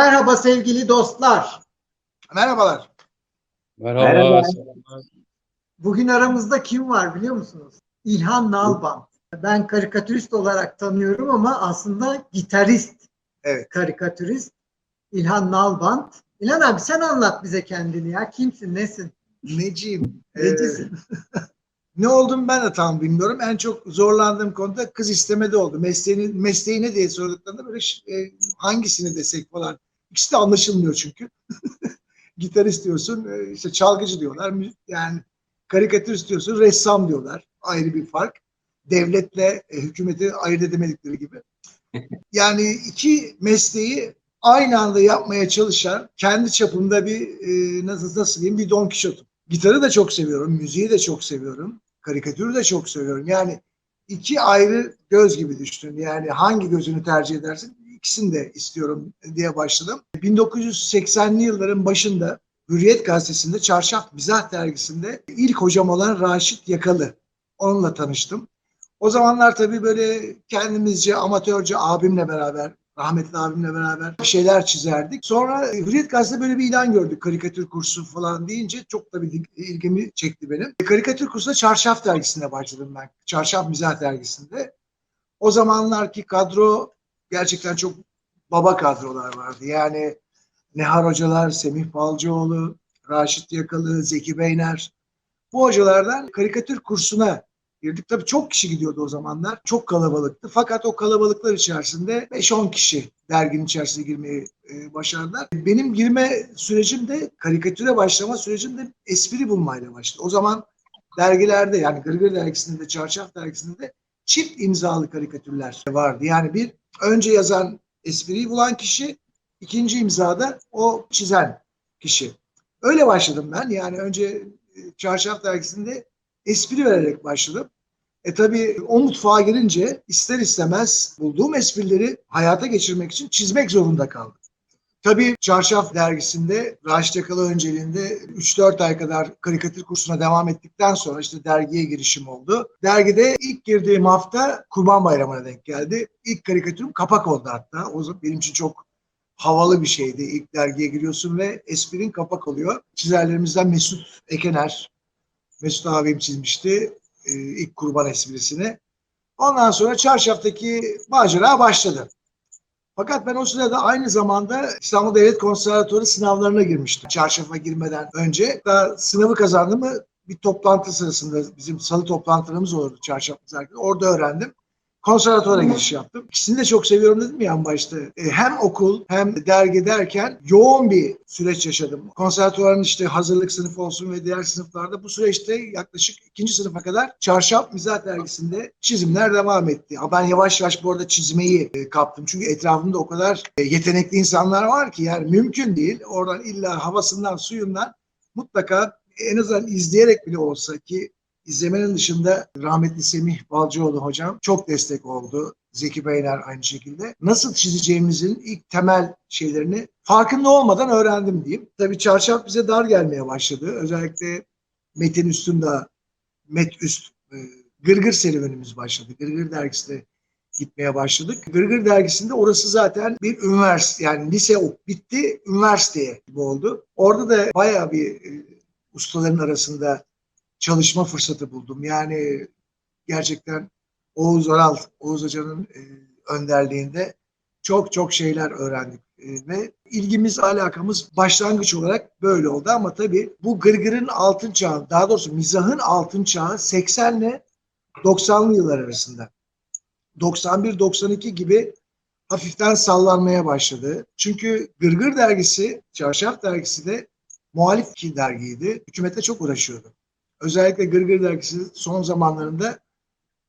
Merhaba sevgili dostlar. Merhabalar. Merhaba. Merhaba. Bugün aramızda kim var biliyor musunuz? İlhan Nalban. Ben karikatürist olarak tanıyorum ama aslında gitarist Evet. karikatürist İlhan Nalbant. İlhan abi sen anlat bize kendini ya. Kimsin, nesin, Neciyim? Ee, necisin? ne oldum ben de tam bilmiyorum. En çok zorlandığım konuda kız istemede oldu. Mesleğini, mesleği ne diye sorduklarında böyle e, hangisini desek falan. İkisi de anlaşılmıyor çünkü. Gitarist diyorsun, e, işte çalgıcı diyorlar. Yani karikatürist diyorsun, ressam diyorlar. Ayrı bir fark. Devletle e, hükümeti ayırt edemedikleri gibi. Yani iki mesleği aynı anda yapmaya çalışan kendi çapımda bir e, nasıl nasıl diyeyim bir Don Quixote'um. Gitarı da çok seviyorum, müziği de çok seviyorum, karikatürü de çok seviyorum. Yani iki ayrı göz gibi düştün. Yani hangi gözünü tercih edersin? İkisini de istiyorum diye başladım. 1980'li yılların başında Hürriyet Gazetesi'nde Çarşaf Mizah Dergisi'nde ilk hocam olan Raşit Yakalı. Onunla tanıştım. O zamanlar tabii böyle kendimizce, amatörce abimle beraber, rahmetli abimle beraber bir şeyler çizerdik. Sonra Hürriyet Gazetesi'nde böyle bir ilan gördük. Karikatür kursu falan deyince çok da bir ilgimi çekti benim. Karikatür kursuna Çarşaf Dergisi'nde başladım ben. Çarşaf Mizah Dergisi'nde. O zamanlarki kadro gerçekten çok baba kadrolar vardı. Yani Nehar Hocalar, Semih Balcıoğlu, Raşit Yakalı, Zeki Beyner. Bu hocalardan karikatür kursuna girdik. Tabii çok kişi gidiyordu o zamanlar. Çok kalabalıktı. Fakat o kalabalıklar içerisinde 5-10 kişi derginin içerisine girmeyi e, başardılar. Benim girme sürecim de karikatüre başlama sürecim de espri bulmayla başladı. O zaman dergilerde yani Gırgır dergisinde de Çarşaf dergisinde de çift imzalı karikatürler vardı. Yani bir önce yazan espriyi bulan kişi, ikinci imzada o çizen kişi. Öyle başladım ben. Yani önce e, Çarşaf dergisinde espri vererek başladım. E tabii o mutfağa girince ister istemez bulduğum esprileri hayata geçirmek için çizmek zorunda kaldım. Tabii Çarşaf dergisinde Raşit Yakalı önceliğinde 3-4 ay kadar karikatür kursuna devam ettikten sonra işte dergiye girişim oldu. Dergide ilk girdiğim hafta Kurban Bayramı'na denk geldi. İlk karikatürüm kapak oldu hatta. O zaman benim için çok havalı bir şeydi. İlk dergiye giriyorsun ve esprin kapak oluyor. Çizerlerimizden Mesut Ekener, Mesut abim çizmişti e, ilk kurban esprisini. Ondan sonra çarşaftaki macera başladı. Fakat ben o sırada aynı zamanda İstanbul Devlet Konservatuarı sınavlarına girmiştim. Çarşafa girmeden önce. Daha sınavı kazandım mı bir toplantı sırasında bizim salı toplantılarımız olurdu çarşaf üzerinde. Orada öğrendim. Konservatuara giriş yaptım. İkisini de çok seviyorum dedim ya en başta. E, hem okul hem dergi derken yoğun bir süreç yaşadım. Konservatuvarın işte hazırlık sınıfı olsun ve diğer sınıflarda bu süreçte yaklaşık ikinci sınıfa kadar Çarşaf Mizah Dergisi'nde çizimler devam etti. Ben yavaş yavaş bu arada çizmeyi e, kaptım. Çünkü etrafımda o kadar e, yetenekli insanlar var ki yani mümkün değil. Oradan illa havasından suyundan mutlaka en azından izleyerek bile olsa ki İzlemenin dışında rahmetli Semih Balcıoğlu hocam çok destek oldu. Zeki Beyler aynı şekilde. Nasıl çizeceğimizin ilk temel şeylerini farkında olmadan öğrendim diyeyim. Tabii çarşaf bize dar gelmeye başladı. Özellikle Metin Üstünde, Met Üst, e, Gırgır serüvenimiz başladı. Gırgır dergisinde gitmeye başladık. Gırgır dergisinde orası zaten bir üniversite yani lise bitti üniversiteye gibi oldu. Orada da bayağı bir e, ustaların arasında çalışma fırsatı buldum. Yani gerçekten Oğuz Oral, Oğuz Hoca'nın e, önderliğinde çok çok şeyler öğrendik. E, ve ilgimiz, alakamız başlangıç olarak böyle oldu ama tabii bu gırgırın altın çağı, daha doğrusu mizahın altın çağı 80 ile 90'lı yıllar arasında. 91-92 gibi hafiften sallanmaya başladı. Çünkü Gırgır dergisi, Çarşaf dergisi de muhalif ki dergiydi. Hükümete çok uğraşıyordu. Özellikle Gırgır dergisi son zamanlarında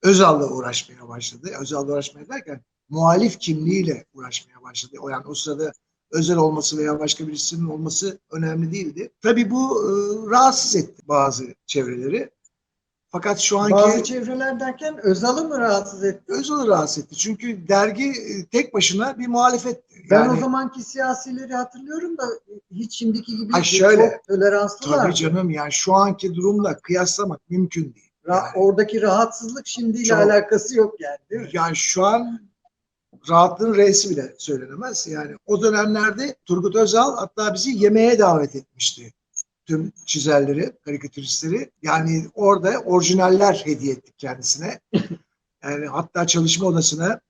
Özal'la uğraşmaya başladı. Özal'la uğraşmaya derken muhalif kimliğiyle uğraşmaya başladı. O yani o sırada özel olması veya başka birisinin olması önemli değildi. Tabii bu e, rahatsız etti bazı çevreleri. Fakat şu anki Bazı çevreler derken Özal'ı mı rahatsız etti? Özal'ı rahatsız etti. Çünkü dergi e, tek başına bir muhalefetti. Ben Yani- o zamanki siyasileri hatırlıyorum da hiç şimdiki gibi Ha, şöyle. çok toleranslılar. Tabii canım yani şu anki durumla kıyaslamak mümkün değil. Ra- Yani- oradaki rahatsızlık şimdiyle Çok- alakası yok yani değil mi? Yani şu an rahatlığın R'si bile söylenemez. Yani o dönemlerde Turgut Özal hatta bizi yemeğe davet etmişti. Tüm çizerleri, karikatüristleri. Yani orada orijinaller hediye ettik kendisine. Yani hatta çalışma odasına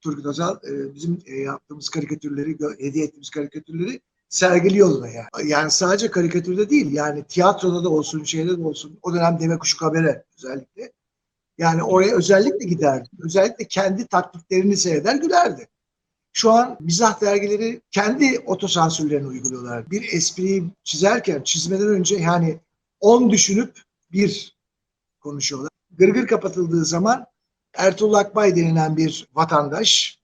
Turgut Özal e, bizim e, yaptığımız karikatürleri, hediye ettiğimiz karikatürleri sergiliyordu da yani. Yani sadece karikatürde değil yani tiyatroda da olsun, şeyde de olsun. O dönem Deve Kuşu Kabere özellikle. Yani oraya özellikle giderdi. Özellikle kendi taklitlerini seyreder gülerdi. Şu an mizah dergileri kendi otosansürlerini uyguluyorlar. Bir espriyi çizerken çizmeden önce yani 10 düşünüp bir konuşuyorlar. Gırgır kapatıldığı zaman Ertuğrul Akbay denilen bir vatandaş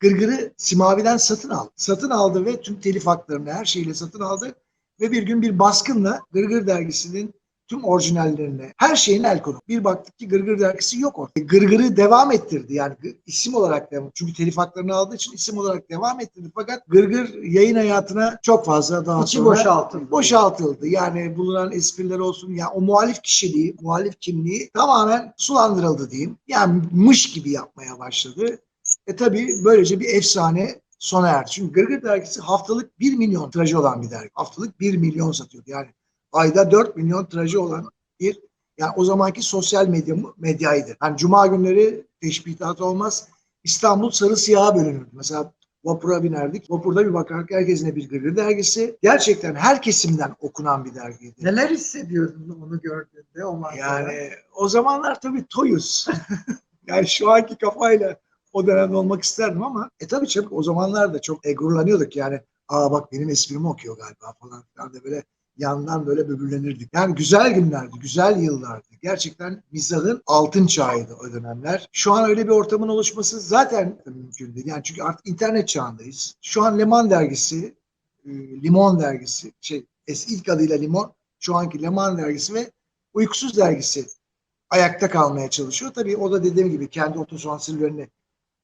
Gırgır'ı Simavi'den satın aldı. Satın aldı ve tüm telif haklarını her şeyle satın aldı. Ve bir gün bir baskınla Gırgır dergisinin tüm orijinallerine, her şeyine el koydu. Bir baktık ki Gırgır dergisi yok orada. Gırgır'ı devam ettirdi yani isim olarak devam. Çünkü telif haklarını aldığı için isim olarak devam ettirdi. Fakat Gırgır yayın hayatına çok fazla daha İçi sonra boşaltıldı. boşaltıldı. Yani bulunan espriler olsun ya o muhalif kişiliği, muhalif kimliği tamamen sulandırıldı diyeyim. Yani mış gibi yapmaya başladı. E tabii böylece bir efsane sona erdi. Çünkü Gırgır dergisi haftalık 1 milyon tirajı olan bir dergi. Haftalık 1 milyon satıyordu. Yani ayda 4 milyon tirajı olan bir yani o zamanki sosyal medya medyaydı. Yani cuma günleri teşbihat olmaz. İstanbul sarı siyaha bölünürdü. Mesela vapura binerdik. Vapurda bir bakardık herkesin bir Gırgır dergisi. Gerçekten her kesimden okunan bir dergiydi. Neler hissediyordun onu gördüğünde o manzara? Yani o zamanlar tabii toyuz. yani şu anki kafayla o dönemde olmak isterdim ama e tabii çok o zamanlar da çok e, gururlanıyorduk yani. Aa bak benim esprimi okuyor galiba falan filan da böyle yandan böyle böbürlenirdik. Yani güzel günlerdi, güzel yıllardı. Gerçekten mizahın altın çağıydı o dönemler. Şu an öyle bir ortamın oluşması zaten mümkün değil. Yani çünkü artık internet çağındayız. Şu an Leman dergisi, e, Limon dergisi, şey ilk adıyla Limon, şu anki Leman dergisi ve Uykusuz dergisi ayakta kalmaya çalışıyor. Tabii o da dediğim gibi kendi otosansürlerini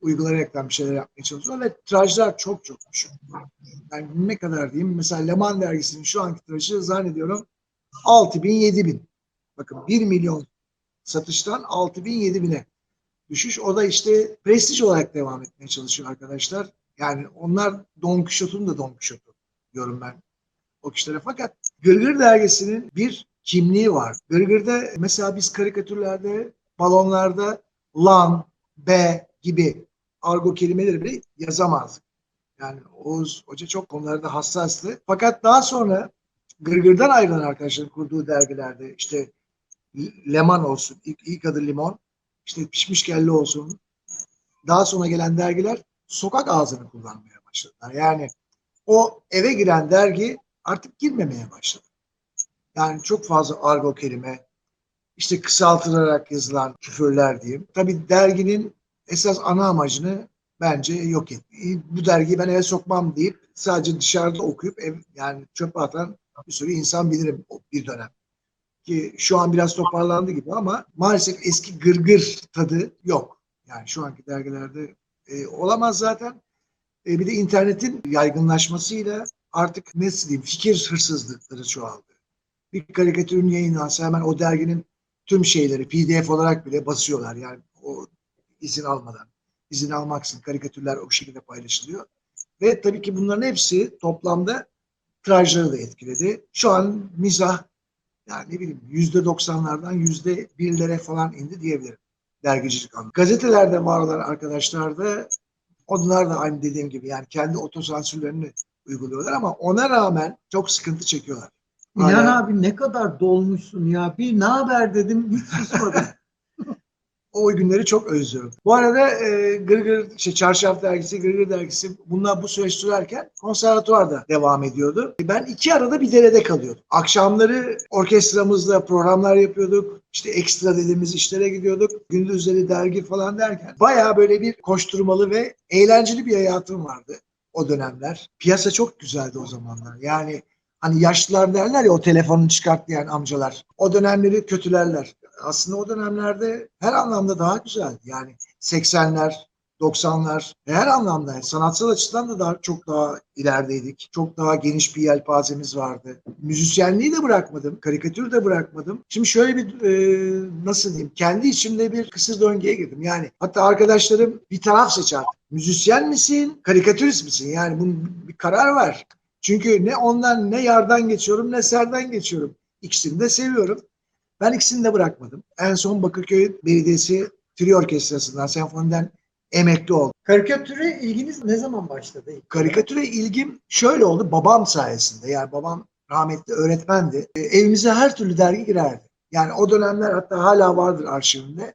uygulayaraktan bir şeyler yapmaya çalışıyor ve tirajlar çok çok düşük. Yani ne kadar diyeyim mesela Leman dergisinin şu anki tirajı zannediyorum 6 bin 7 bin. Bakın 1 milyon satıştan 6 bin 7 bine düşüş. O da işte prestij olarak devam etmeye çalışıyor arkadaşlar. Yani onlar Don Quixote'un da Don Quixote'u diyorum ben o kişilere. Fakat Gırgır dergisinin bir kimliği var. Gırgır'da mesela biz karikatürlerde, balonlarda lan, be gibi argo kelimeleri bile yazamazdık. Yani Oğuz Hoca çok konularda hassastı. Fakat daha sonra Gırgır'dan ayrılan arkadaşların kurduğu dergilerde işte Leman olsun, ilk, ilk adı Limon, işte Pişmiş Kelle olsun. Daha sonra gelen dergiler sokak ağzını kullanmaya başladılar. Yani o eve giren dergi artık girmemeye başladı. Yani çok fazla argo kelime, işte kısaltılarak yazılan küfürler diyeyim. Tabii derginin esas ana amacını bence yok etti. Bu dergiyi ben eve sokmam deyip sadece dışarıda okuyup ev, yani çöpe atan bir sürü insan bilirim bir dönem. Ki şu an biraz toparlandı gibi ama maalesef eski gırgır tadı yok. Yani şu anki dergilerde e, olamaz zaten. E, bir de internetin yaygınlaşmasıyla artık nasıl diyeyim fikir hırsızlıkları çoğaldı. Bir karikatürün yayınlansa hemen o derginin tüm şeyleri PDF olarak bile basıyorlar. Yani o izin almadan. izin almaksın karikatürler o şekilde paylaşılıyor. Ve tabii ki bunların hepsi toplamda tirajları da etkiledi. Şu an mizah yani ne bileyim yüzde doksanlardan yüzde birlere falan indi diyebilirim. Dergicilik anlamında. Gazetelerde var olan arkadaşlar da onlar da aynı dediğim gibi yani kendi otosansürlerini uyguluyorlar ama ona rağmen çok sıkıntı çekiyorlar. İlhan Hala- abi ne kadar dolmuşsun ya. Bir ne haber dedim hiç susmadın. o günleri çok özlüyorum. Bu arada e, Gırgır, şey, Çarşaf dergisi, Gırgır dergisi bunlar bu süreç sürerken konservatuvarda devam ediyordu. Ben iki arada bir derede kalıyordum. Akşamları orkestramızla programlar yapıyorduk. İşte ekstra dediğimiz işlere gidiyorduk. Gündüzleri dergi falan derken bayağı böyle bir koşturmalı ve eğlenceli bir hayatım vardı o dönemler. Piyasa çok güzeldi o zamanlar. Yani hani yaşlılar derler ya o telefonu çıkart diyen amcalar. O dönemleri kötülerler. Aslında o dönemlerde her anlamda daha güzeldi. Yani 80'ler, 90'lar her anlamda sanatsal açıdan da daha çok daha ilerideydik. Çok daha geniş bir yelpazemiz vardı. Müzisyenliği de bırakmadım. Karikatürü de bırakmadım. Şimdi şöyle bir e, nasıl diyeyim kendi içimde bir kısır döngüye girdim. Yani hatta arkadaşlarım bir taraf seçer. Müzisyen misin, karikatürist misin? Yani bunun bir karar ver. Çünkü ne ondan ne yardan geçiyorum ne serden geçiyorum. İkisini de seviyorum. Ben ikisini de bırakmadım. En son Bakırköy Belediyesi Trio Orkestrası'ndan, senfoniden emekli oldum. Karikatüre ilginiz ne zaman başladı? Karikatüre ilgim şöyle oldu babam sayesinde. Yani babam rahmetli öğretmendi. E, evimize her türlü dergi girerdi. Yani o dönemler hatta hala vardır arşivimde.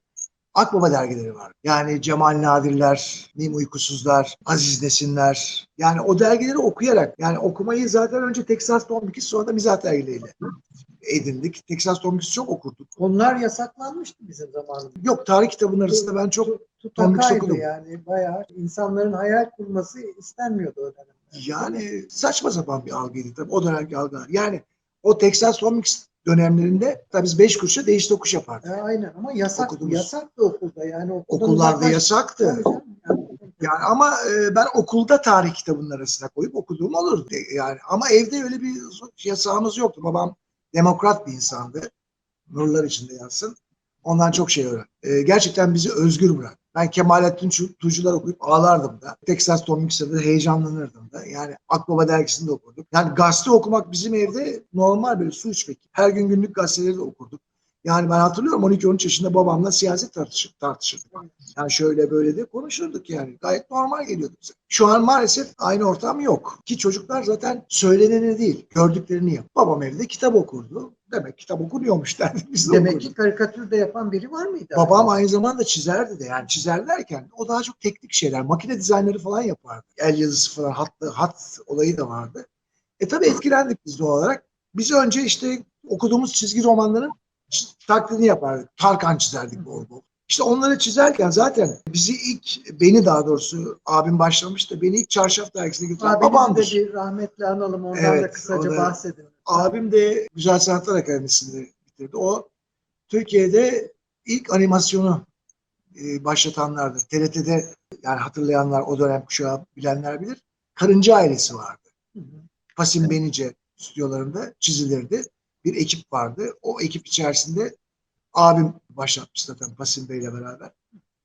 Akbaba dergileri var. Yani Cemal Nadirler, Mim Uykusuzlar, Aziz Nesinler. Yani o dergileri okuyarak, yani okumayı zaten önce Texas Tomikis sonra da Mizah dergileriyle edindik. Texas Tomikis çok okurduk. Onlar yasaklanmıştı bizim zamanımızda. Yok tarih kitabının arasında ben çok tutakaydı okudum. yani bayağı insanların hayal kurması istenmiyordu o dönemde. Yani saçma sapan bir algıydı tabii o dönemki algılar. Yani o Texas Tomix dönemlerinde tabii biz 5 kuruşa değiş tokuş yapardık. E, aynen ama yasak Okuduğumuz- yasaktı okulda yani Okullarda yasaktı. Yani ama e, ben okulda tarih kitabının arasına koyup okuduğum olurdu. Yani ama evde öyle bir yasağımız yoktu. Babam demokrat bir insandı. Nurlar içinde yatsın. Ondan çok şey öğrendim. E, gerçekten bizi özgür bırak. Ben Kemalettin Tuğcular okuyup ağlardım da. Texas de heyecanlanırdım da. Yani Akbaba dergisini de okurduk. Yani gazete okumak bizim evde normal böyle su içmek. Her gün günlük gazeteleri de okurduk. Yani ben hatırlıyorum 12-13 yaşında babamla siyaset tartışır, tartışırdık. Yani şöyle böyle de konuşurduk yani. Gayet normal geliyordu bize. Şu an maalesef aynı ortam yok. Ki çocuklar zaten söyleneni değil, gördüklerini yap. Babam evde kitap okurdu. Demek kitap okunuyormuş derdik biz de Demek okurduk. ki karikatür de yapan biri var mıydı? Babam aynı zamanda çizerdi de yani çizer derken o daha çok teknik şeyler. Makine dizaynları falan yapardı. El yazısı falan hatlı, hat olayı da vardı. E tabii etkilendik biz doğal olarak. Biz önce işte okuduğumuz çizgi romanların taklidini yapardık. Tarkan çizerdik bol bol. İşte onları çizerken zaten bizi ilk, beni daha doğrusu abim başlamıştı. Beni ilk Çarşaf dergisine götüren Abinizi de babamdır. bir rahmetli analım ondan Evet, da kısaca o da- bahsedin. Abim de Güzel Sanatlar Akademisi'nde bitirdi. O Türkiye'de ilk animasyonu e, başlatanlardır. TRT'de yani hatırlayanlar o dönem kuşağı bilenler bilir. Karınca ailesi vardı. Hı hı. Pasim Benice stüdyolarında çizilirdi. Bir ekip vardı. O ekip içerisinde abim başlatmış zaten Pasim Bey'le beraber.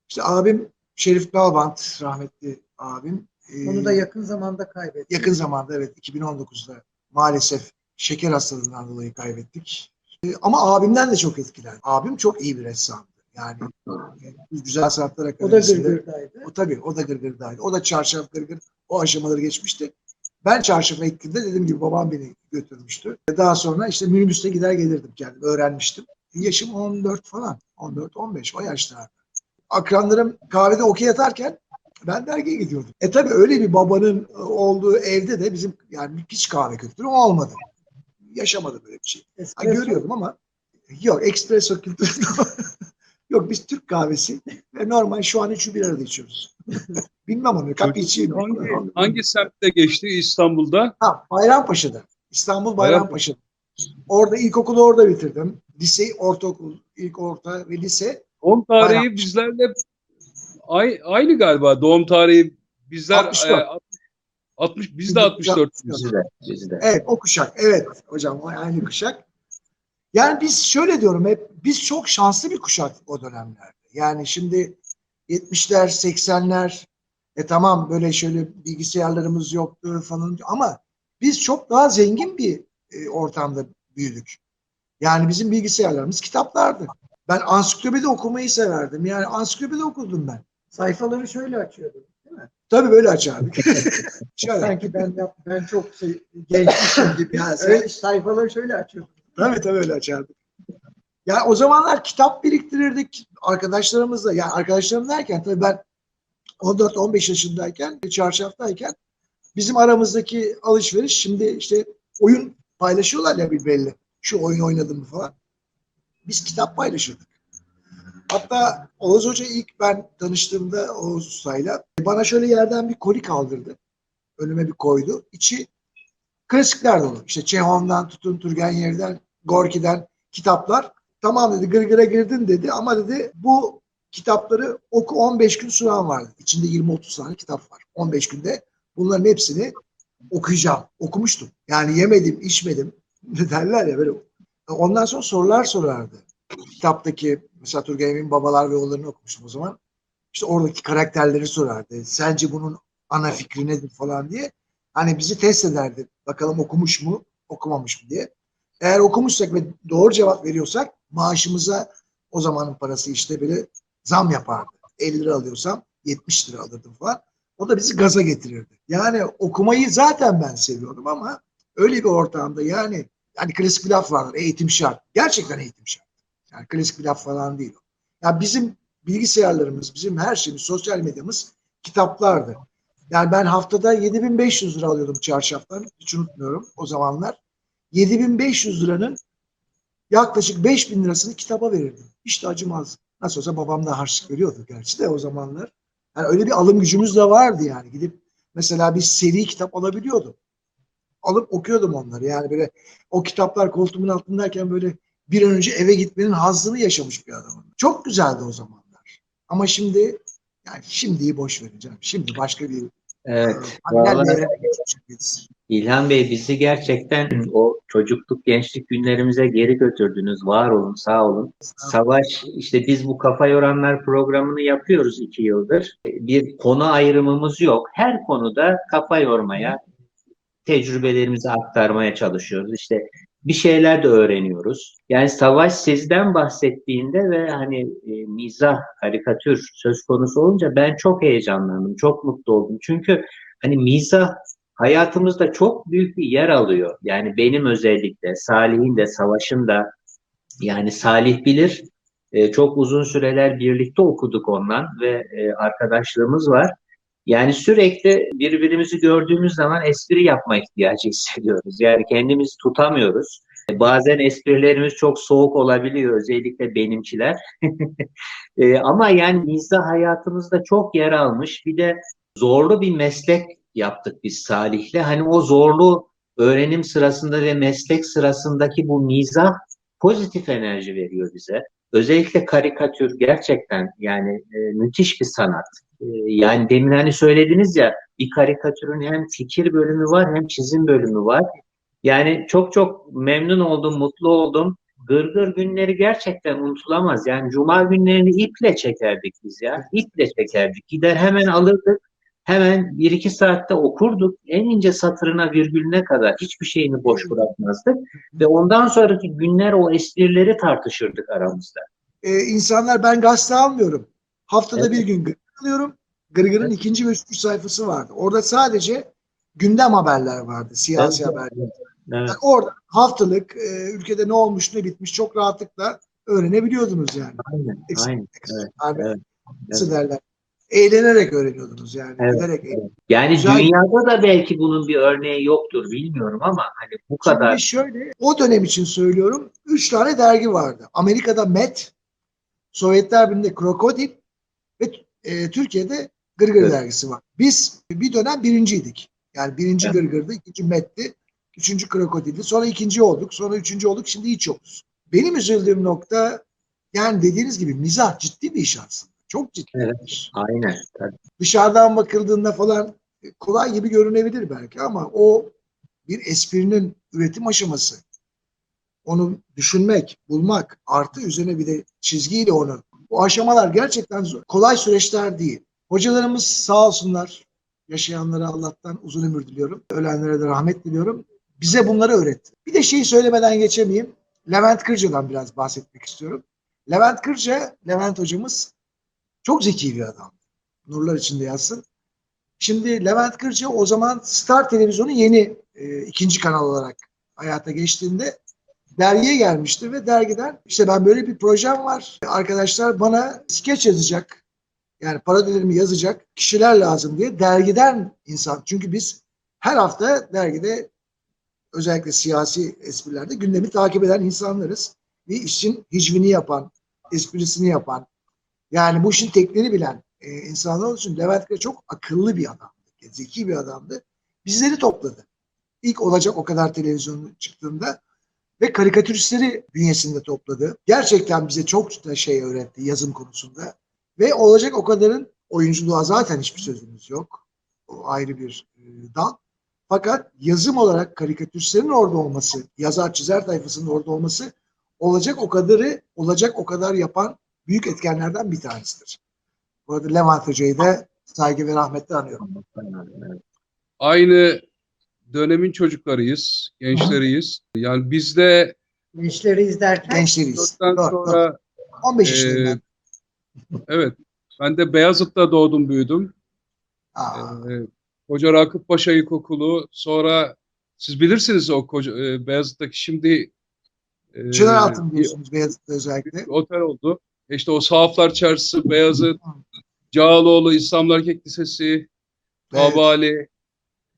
İşte abim Şerif Balbant rahmetli abim. e, Onu da yakın zamanda kaybettik. yakın zamanda evet 2019'da maalesef şeker hastalığından dolayı kaybettik. E, Ama abimden de çok etkilendim. Abim çok iyi bir ressamdı. Yani Güzel Sanatlar O da gırgırdaydı. O tabii o da gırgırdaydı. O da çarşaf gırgır o aşamaları geçmişti. Ben çarşafa gittiğimde dediğim gibi babam beni götürmüştü. Daha sonra işte minibüste gider gelirdim kendim. Öğrenmiştim. Yaşım 14 falan. 14-15 o yaşlarda. Akranlarım kahvede okey atarken ben dergiye gidiyordum. E tabii öyle bir babanın olduğu evde de bizim yani hiç kahve kültürü olmadı. Yaşamadı böyle bir şey. Ha, görüyordum ama yok espresso kültürü yok biz Türk kahvesi ve normal şu an üçü bir arada içiyoruz. Bilmem onu cappuccino. Hangi, hangi semtte geçti İstanbul'da? Ha, Bayrampaşa'da. İstanbul Bayrampaşa. Bayrampaşa'da. Orada ilkokulu orada bitirdim. Liseyi, ortaokul, ilk orta ve lise. Doğum tarihi Bayrampaşa. bizlerle ay- aynı galiba. Doğum tarihi bizler 64. e, 60, 60 biz de 64. Bizde, bizde. Evet o kuşak. Evet hocam o aynı kuşak. Yani biz şöyle diyorum hep biz çok şanslı bir kuşak o dönemlerde. Yani şimdi 70'ler 80'ler e tamam böyle şöyle bilgisayarlarımız yoktu falan ama biz çok daha zengin bir e, ortamda büyüdük. Yani bizim bilgisayarlarımız kitaplardı. Ben ansiklopedi okumayı severdim. Yani ansiklopedi okudum ben. Sayfaları şöyle açıyordu. Değil mi? Tabii böyle açardık. Sanki ben yap, ben çok şey, gençmişim gibi. Ya sen- Öyle sayfaları şöyle açıyordum. Tabii tabii öyle açardık. Yani o zamanlar kitap biriktirirdik arkadaşlarımızla. Yani arkadaşlarım derken tabii ben 14-15 yaşındayken, çarşaftayken bizim aramızdaki alışveriş şimdi işte oyun paylaşıyorlar ya bir belli. Şu oyun oynadım falan. Biz kitap paylaşırdık. Hatta Oğuz Hoca ilk ben tanıştığımda Oğuz Usta'yla bana şöyle yerden bir koli kaldırdı. Önüme bir koydu. İçi klasikler dolu. İşte Çehov'dan tutun Turgenev'den, Gorki'den kitaplar. Tamam dedi gırgıra girdin dedi ama dedi bu kitapları oku 15 gün süren vardı. İçinde 20-30 tane kitap var. 15 günde bunların hepsini okuyacağım. Okumuştum. Yani yemedim, içmedim. derler ya böyle. Ondan sonra sorular sorardı. Kitaptaki mesela Turgay Emin Babalar ve Oğullarını okumuştum o zaman. İşte oradaki karakterleri sorardı. Sence bunun ana fikri nedir falan diye. Hani bizi test ederdi. Bakalım okumuş mu, okumamış mı diye. Eğer okumuşsak ve doğru cevap veriyorsak maaşımıza o zamanın parası işte böyle zam yapardı. 50 lira alıyorsam 70 lira alırdım falan. O da bizi gaza getirirdi. Yani okumayı zaten ben seviyordum ama öyle bir ortamda yani yani klasik bir laf vardır. Eğitim şart. Gerçekten eğitim şart. Yani klasik bir laf falan değil. o. Ya bizim bilgisayarlarımız, bizim her şeyimiz, sosyal medyamız kitaplardı. Yani ben haftada 7500 lira alıyordum çarşaftan. Hiç unutmuyorum o zamanlar. 7500 liranın yaklaşık 5000 lirasını kitaba verirdim. Hiç de acımaz. Nasıl olsa babam da harçlık veriyordu gerçi de o zamanlar. Yani öyle bir alım gücümüz de vardı yani. Gidip mesela bir seri kitap alabiliyordum. Alıp okuyordum onları. Yani böyle o kitaplar koltuğumun altındayken böyle bir an önce eve gitmenin hazzını yaşamış bir adamım. Çok güzeldi o zamanlar. Ama şimdi yani şimdiyi boş vereceğim. Şimdi başka bir Evet. Geçmişiz. İlhan Bey bizi gerçekten o çocukluk gençlik günlerimize geri götürdünüz. Var olun, sağ olun. Savaş, işte biz bu Kafa Yoranlar programını yapıyoruz iki yıldır. Bir konu ayrımımız yok. Her konuda kafa yormaya, tecrübelerimizi aktarmaya çalışıyoruz. İşte bir şeyler de öğreniyoruz. Yani Savaş sizden bahsettiğinde ve hani e, mizah, karikatür söz konusu olunca ben çok heyecanlandım, çok mutlu oldum. Çünkü hani mizah hayatımızda çok büyük bir yer alıyor. Yani benim özellikle, Salih'in de, Savaş'ın da yani Salih bilir. e, çok uzun süreler birlikte okuduk ondan ve e, arkadaşlığımız var. Yani sürekli birbirimizi gördüğümüz zaman espri yapma ihtiyacı hissediyoruz. Yani kendimizi tutamıyoruz. E, Bazen esprilerimiz çok soğuk olabiliyor, özellikle benimkiler. E, ama yani mizah hayatımızda çok yer almış. Bir de zorlu bir meslek yaptık biz Salih'le. Hani o zorlu öğrenim sırasında ve meslek sırasındaki bu mizah pozitif enerji veriyor bize. Özellikle karikatür gerçekten yani e, müthiş bir sanat. E, yani demin hani söylediniz ya bir karikatürün hem fikir bölümü var hem çizim bölümü var. Yani çok çok memnun oldum, mutlu oldum. Gırgır günleri gerçekten unutulamaz. Yani cuma günlerini iple çekerdik biz ya. İple çekerdik. Gider hemen alırdık. Hemen bir iki saatte okurduk. En ince satırına virgülüne kadar hiçbir şeyini boş bırakmazdık. Ve ondan sonraki günler o esprileri tartışırdık aramızda. Ee, insanlar ben gazete almıyorum. Haftada Evet. bir gün alıyorum. Gırgır'ın ikinci ve üçüncü sayfası vardı. Orada sadece gündem haberler vardı. Siyasi Evet. haberler. Evet. Yani orada haftalık e, ülkede ne olmuş ne bitmiş çok rahatlıkla öğrenebiliyordunuz yani. Aynen. Eksik- Aynen. Evet, Haber- evet, Nasıl derler? Eğlenerek öğreniyordunuz yani. Evet, Gülerek, evet. Yani Güzel. dünyada da belki bunun bir örneği yoktur bilmiyorum ama hani bu kadar Şimdi şöyle, o dönem için söylüyorum, üç tane dergi vardı. Amerika'da Met, Sovyetler Birliği'nde Krokodil ve e, Türkiye'de Gırgır Evet. dergisi var. Biz bir dönem birinciydik. Yani birinci Evet. Gırgır'dı, ikinci Met'ti, üçüncü Krokodil'di. Sonra ikinci olduk, sonra üçüncü olduk, şimdi hiç yokuz. Benim üzüldüğüm nokta, yani dediğiniz gibi mizah ciddi bir iş aslında. Çok ciddi Evet. aynen. Tabii. dışarıdan bakıldığında falan kolay gibi görünebilir belki ama o bir esprinin üretim aşaması. Onu düşünmek, bulmak, artı üzerine bir de çizgiyle onu. Bu aşamalar gerçekten zor. kolay süreçler değil. Hocalarımız sağ olsunlar. Yaşayanlara Allah'tan uzun ömür diliyorum. Ölenlere de rahmet diliyorum. Bize bunları öğretti. Bir de şeyi söylemeden geçemeyeyim. Levent Kırca'dan biraz bahsetmek istiyorum. Levent Kırca, Levent hocamız çok zeki bir adam nurlar içinde yatsın. Şimdi Levent Kırca o zaman Star Televizyonu yeni e, ikinci kanal olarak hayata geçtiğinde dergiye gelmişti ve dergiden işte ben böyle bir projem var. Arkadaşlar bana skeç yazacak yani parodilerimi yazacak kişiler lazım diye dergiden insan. Çünkü biz her hafta dergide özellikle siyasi esprilerde gündemi takip eden insanlarız. Bir işin hicvini yapan, esprisini yapan, yani bu işin tekniğini bilen e, insanlar olduğu Levent Kırca çok akıllı bir adamdı. Zeki bir adamdı. Bizleri topladı. İlk olacak o kadar televizyon çıktığında ve karikatüristleri bünyesinde topladı. Gerçekten bize çok da şey öğretti yazım konusunda. Ve olacak o kadarın oyunculuğa zaten hiçbir sözümüz yok. O ayrı bir e, dal. Fakat yazım olarak karikatüristlerin orada olması, yazar çizer tayfasının orada olması olacak o kadarı olacak o kadar yapan büyük etkenlerden bir tanesidir. Bu arada Levent Hoca'yı da saygı ve rahmetle anıyorum. Aynı dönemin çocuklarıyız, gençleriyiz. Yani biz de Gençleri izlerken Gençleriyiz. dörtten Doğru, doğru. sonra 15 e, yaşındayım evet ben de Beyazıt'ta doğdum büyüdüm. Aa, Ee, Hoca Rakıp Paşa İlkokulu sonra siz bilirsiniz o koca, e, Beyazıt'taki şimdi e, Çınar Altın diyorsunuz Beyazıt'ta özellikle. otel oldu. İşte o Sahaflar Çarşısı, Beyazıt, Cağaloğlu İslamlar Erkek Lisesi, Evet.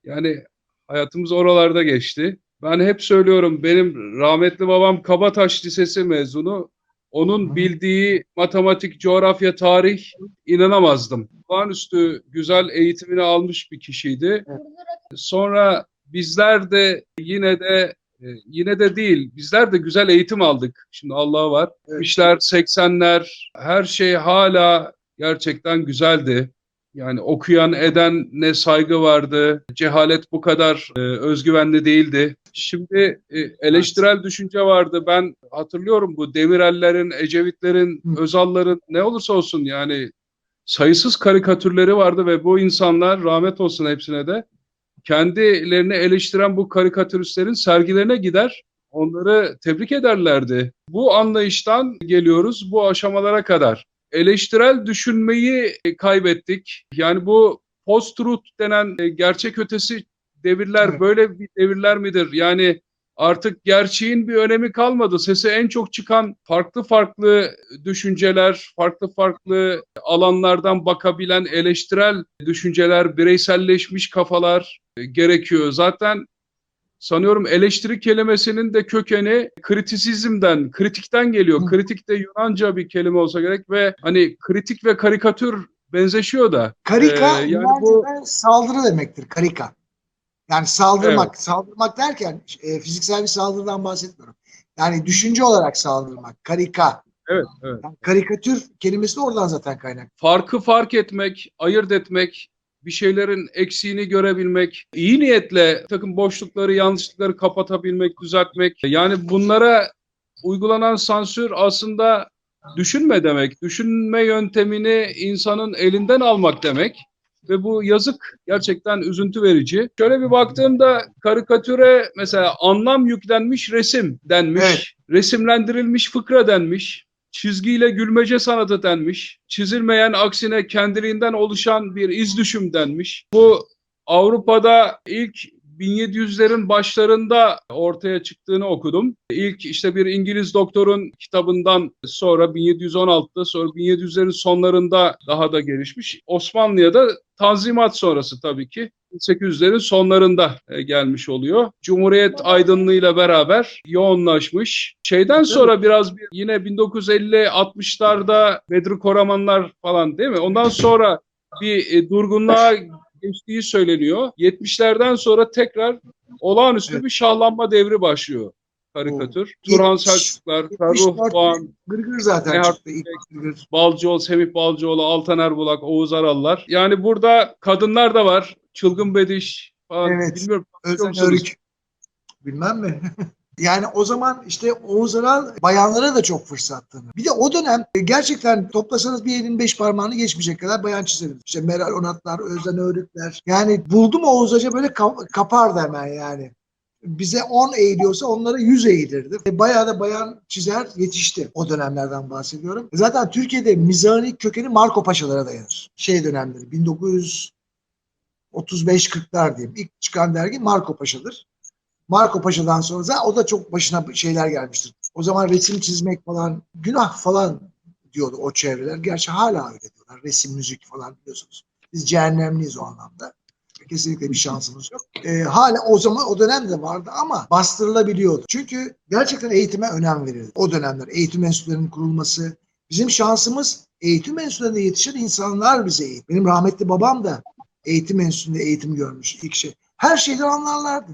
Yani hayatımız oralarda geçti. Ben hep söylüyorum benim rahmetli babam Kabataş Lisesi mezunu. Onun bildiği matematik, coğrafya, tarih inanamazdım. Olağanüstü güzel eğitimini almış bir kişiydi. Sonra bizler de yine de e, yine de değil. Bizler de güzel eğitim aldık. Şimdi Allah var. Evet. 70'ler, 80'ler her şey hala gerçekten güzeldi. Yani okuyan eden ne saygı vardı. Cehalet bu kadar e, özgüvenli değildi. Şimdi e, eleştirel düşünce vardı. Ben hatırlıyorum bu Demirel'lerin, Ecevitlerin, Hı. Özal'ların ne olursa olsun yani sayısız karikatürleri vardı ve bu insanlar rahmet olsun hepsine de kendilerini eleştiren bu karikatüristlerin sergilerine gider, onları tebrik ederlerdi. Bu anlayıştan geliyoruz bu aşamalara kadar. Eleştirel düşünmeyi kaybettik. Yani bu post-truth denen e, gerçek ötesi devirler Evet. böyle bir devirler midir? Yani artık gerçeğin bir önemi kalmadı. Sese en çok çıkan farklı farklı düşünceler, farklı farklı alanlardan bakabilen eleştirel düşünceler, bireyselleşmiş kafalar e, gerekiyor. Zaten sanıyorum eleştiri kelimesinin de kökeni kritisizmden, kritikten geliyor. Hı. Kritik de Yunanca bir kelime olsa gerek ve hani kritik ve karikatür benzeşiyor da. Karika Ee, yani bu- saldırı demektir. Karika. Yani saldırmak. Saldırmak derken e, fiziksel bir saldırıdan bahsetmiyorum. Yani düşünce olarak saldırmak. Karika. Evet, evet. Yani karikatür kelimesi de oradan zaten kaynak. farkı fark etmek, ayırt etmek, bir şeylerin eksiğini görebilmek, iyi niyetle takım boşlukları, yanlışlıkları kapatabilmek, düzeltmek. Yani bunlara uygulanan sansür aslında düşünme demek. Düşünme yöntemini insanın elinden almak demek. Ve bu yazık gerçekten üzüntü verici. Şöyle bir baktığımda karikatüre mesela anlam yüklenmiş resim denmiş. Evet. Resimlendirilmiş fıkra denmiş. Çizgiyle gülmece sanatı denmiş. Çizilmeyen aksine kendiliğinden oluşan bir iz düşüm denmiş. Bu Avrupa'da ilk 1700'lerin başlarında ortaya çıktığını okudum. İlk işte bir İngiliz doktorun kitabından sonra 1716'da sonra 1700'lerin sonlarında daha da gelişmiş. Osmanlı'ya da Tanzimat sonrası tabii ki 1800'lerin sonlarında e, gelmiş oluyor. Cumhuriyet aydınlığıyla beraber yoğunlaşmış. Şeyden sonra biraz bir, yine 1950-60'larda Bedri Koramanlar falan değil mi? Ondan sonra bir e, durgunluğa geçtiği söyleniyor. 70'lerden sonra tekrar olağanüstü Evet. bir şahlanma devri başlıyor karikatür. Oo. Turhan Selçuklar, Ferruh 74 Doğan, Gırgır zaten Ne çıktı. gırgır. Balcıoğlu, Semih Balcıoğlu, Altan Erbulak, Oğuz Arallar. Yani burada kadınlar da var. Çılgın Bediş falan. Evet. Bilmiyorum. Özen? Örük. Bilmem mi? yani o zaman işte Oğuz Aral bayanlara da çok fırsat tanır. Bir de o dönem e, gerçekten toplasanız bir elin beş parmağını geçmeyecek kadar bayan çizerim. İşte Meral Onatlar, Özden Örükler. Yani buldum Oğuz Hoca böyle ka- kapardı hemen yani. Bize 10 eğiliyorsa onlara 100 eğilirdi. E, Bayağı da bayan çizer yetişti. O dönemlerden bahsediyorum. Zaten Türkiye'de mizahın ilk kökeni Marco Paşalara dayanır. Şey dönemleri 1935-40'lar diyeyim. İlk çıkan dergi Marco Paşa'dır. Marco Paşa'dan sonra zaten o da çok başına şeyler gelmiştir. O zaman resim çizmek falan günah falan diyordu o çevreler. Gerçi hala öyle diyorlar. Resim, müzik falan biliyorsunuz. Biz cehennemliyiz o anlamda. Kesinlikle bir şansımız yok. Ee, hala o zaman o dönemde vardı ama bastırılabiliyordu. Çünkü gerçekten eğitime önem verildi. O dönemler eğitim enstitülerinin kurulması. Bizim şansımız eğitim enstitülerinde yetişen insanlar bize eğitim. Benim rahmetli babam da eğitim enstitüsünde eğitim görmüş ilk şey. Her şeyden anlarlardı.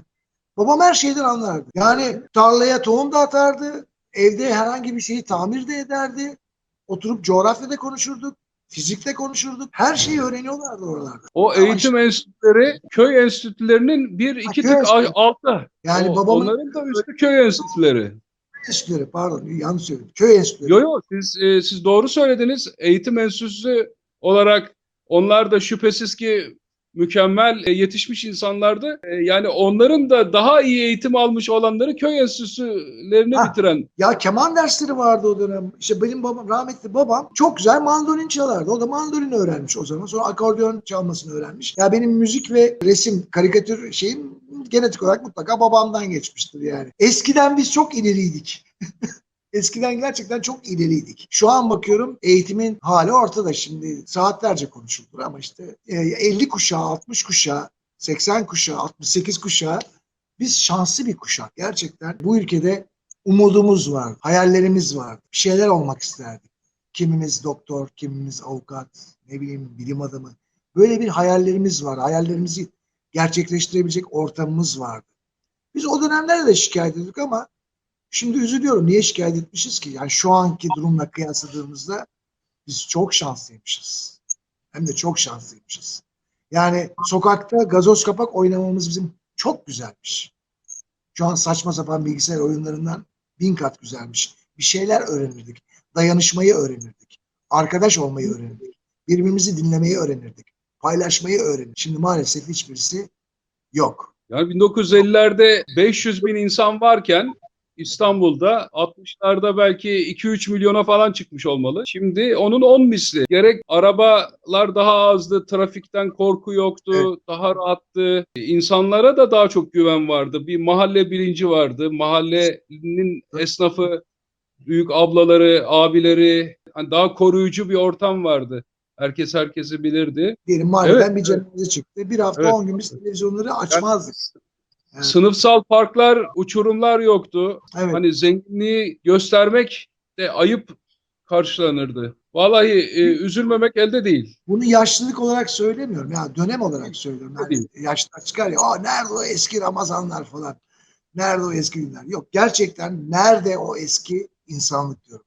Babam her şeyden anlardı. Yani tarlaya tohum da atardı. Evde herhangi bir şeyi tamir de ederdi. Oturup coğrafyada konuşurduk. Fizikte konuşurduk. Her şeyi öğreniyorlardı oralarda. O eğitim enstitüleri köy enstitülerinin bir iki tık altta. Yani O- babamın Onların da üstü köy enstitüleri. enstitüleri pardon yanlış söyledim. Köy enstitüleri. Yo yo siz, e, siz doğru söylediniz. Eğitim enstitüsü olarak onlar da şüphesiz ki mükemmel e, yetişmiş insanlardı. E, yani onların da daha iyi eğitim almış olanları köy enstitülerini Ha. bitiren. Ya keman dersleri vardı o dönem. İşte benim babam, rahmetli babam çok güzel mandolin çalardı. O da mandolin öğrenmiş o zaman. Sonra akordeon çalmasını öğrenmiş. Ya benim müzik ve resim, karikatür şeyim genetik olarak mutlaka babamdan geçmiştir yani. Eskiden biz çok ileriydik. Eskiden gerçekten çok ileriydik. Şu an bakıyorum eğitimin hali ortada şimdi. Saatlerce konuşulur ama işte e, 50 kuşağı, 60 kuşağı, 80 kuşağı, 68 kuşağı biz şanslı bir kuşak. Gerçekten bu ülkede umudumuz var, hayallerimiz var. Bir şeyler olmak isterdik. Kimimiz doktor, kimimiz avukat, ne bileyim bilim adamı. Böyle bir hayallerimiz var. Hayallerimizi gerçekleştirebilecek ortamımız vardı. Biz o dönemlerde de şikayet ediyorduk ama şimdi üzülüyorum. Niye şikayet etmişiz ki? Yani şu anki durumla kıyasladığımızda biz çok şanslıymışız. Hem de çok şanslıymışız. Yani sokakta gazoz kapak oynamamız bizim çok güzelmiş. Şu an saçma sapan bilgisayar oyunlarından bin kat güzelmiş. Bir şeyler öğrenirdik. Dayanışmayı öğrenirdik. Arkadaş olmayı öğrenirdik. Birbirimizi dinlemeyi öğrenirdik. Paylaşmayı öğrenirdik. Şimdi maalesef hiçbirisi yok. Yani 1950'lerde 500 bin insan varken İstanbul'da 60'larda belki 2-3 milyona falan çıkmış olmalı. Şimdi onun 10 misli. Gerek arabalar daha azdı, trafikten korku yoktu, daha rahattı. İnsanlara da daha çok güven vardı. Bir mahalle bilinci vardı. Mahallenin esnafı, büyük ablaları, abileri, hani daha koruyucu bir ortam vardı. Herkes herkesi bilirdi. Diyelim mahalleden Evet, bir cenaze çıktı. Bir hafta Evet. 10 gün biz televizyonları açmazdık. Evet. Sınıfsal farklar, uçurumlar yoktu. Evet. Hani zenginliği göstermek de ayıp karşılanırdı. Vallahi e, üzülmemek elde değil. Bunu yaşlılık olarak söylemiyorum. Ya dönem olarak söylüyorum. Yani yaşlar çıkar ya. Aa, nerede o eski Ramazanlar falan. Nerede o eski günler? Yok gerçekten nerede o eski insanlık diyorum.